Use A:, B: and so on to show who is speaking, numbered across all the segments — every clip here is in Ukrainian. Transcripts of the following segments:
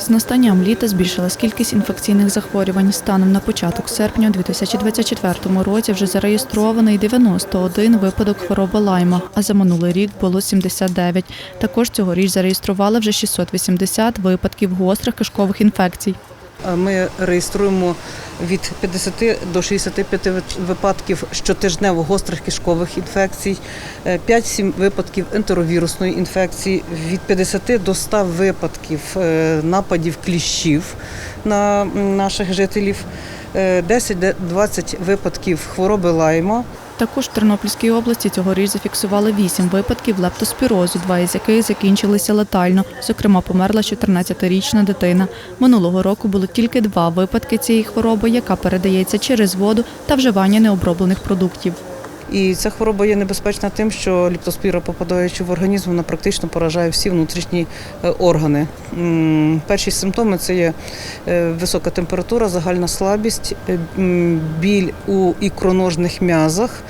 A: З настанням літа збільшилась кількість інфекційних захворювань. Станом на початок серпня у 2024 році вже зареєстрований 91 випадок хвороби лайма, а за минулий рік було 79. Також цьогоріч зареєстрували вже 680 випадків гострих кишкових інфекцій.
B: Ми реєструємо від 50 до 65 випадків щотижнево гострих кишкових інфекцій, е, 5-7 випадків ентеровірусної інфекції, від 50 до 100 випадків е, нападів кліщів на наших жителів, е, 10-20 випадків хвороби лайма.
A: Також в Тернопільській області цьогоріч зафіксували 8 випадків лептоспірозу, два із яких закінчилися летально. Зокрема, померла 14-річна дитина. Минулого року було тільки два випадки цієї хвороби, яка передається через воду та вживання необроблених продуктів.
B: І ця хвороба є небезпечна тим, що ліптоспіра, попадаючи в організм, вона практично поражає всі внутрішні е, органи. Перші симптоми це є е, висока температура, загальна слабість, е, біль у ікроножних м'язах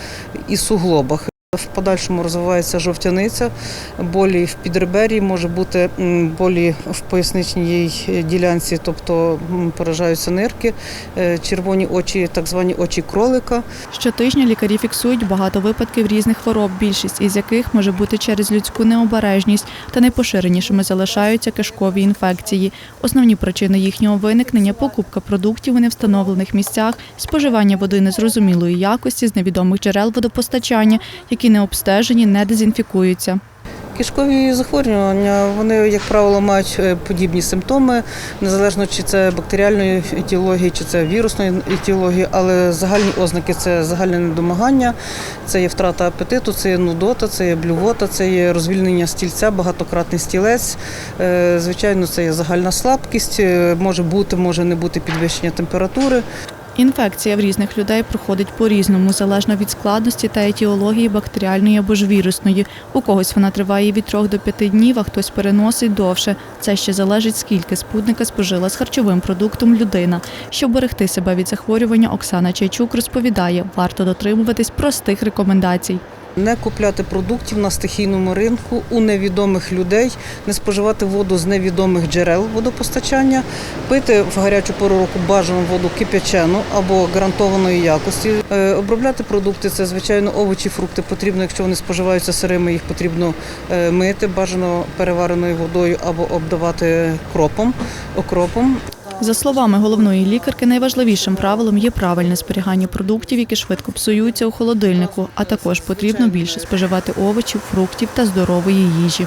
B: і суглобах. В подальшому розвивається жовтяниця, болі в підребері, може бути болі в поясничній ділянці, тобто поражаються нирки, е, червоні очі, так звані очі кролика.
A: Щотижня лікарі фіксують багато випадків різних хвороб, більшість із яких може бути через людську необережність, та найпоширенішими залишаються кишкові інфекції. Основні причини їхнього виникнення покупка продуктів у невстановлених місцях, споживання води незрозумілої якості з невідомих джерел водопостачання, які не обстежені, не дезінфікуються.
B: Кишкові захворювання, вони, як правило, мають е, подібні симптоми, незалежно чи це бактеріальної етіології, чи це вірусної етіології, але загальні ознаки це загальне недомагання, це є втрата апетиту, це є нудота, це є блювота, це є розвільнення стільця, багатократний стілець. Е, Звичайно, це є загальна слабкість, е, може бути, може не бути підвищення температури.
A: Інфекція в різних людей проходить по-різному, залежно від складності та етіології бактеріальної або ж вірусної. У когось вона триває від 3 до 5 днів, а хтось переносить довше. Це ще залежить, скільки спутника спожила з харчовим продуктом людина. Щоб берегти себе від захворювання, Оксана Чайчук розповідає, варто дотримуватись простих рекомендацій.
B: Не купляти продуктів на стихійному ринку у невідомих людей, не споживати воду з невідомих джерел водопостачання, пити в гарячу пору року бажану воду кип'ячену або гарантованої якості. Е, Обробляти продукти це звичайно овочі, фрукти. Потрібно, якщо вони споживаються сирими, їх потрібно е, мити бажано перевареною водою або обдавати кропом, окропом.
A: За словами головної лікарки, найважливішим правилом є правильне зберігання продуктів, які швидко псуються у холодильнику, а також потрібно більше споживати овочів, фруктів та здорової їжі.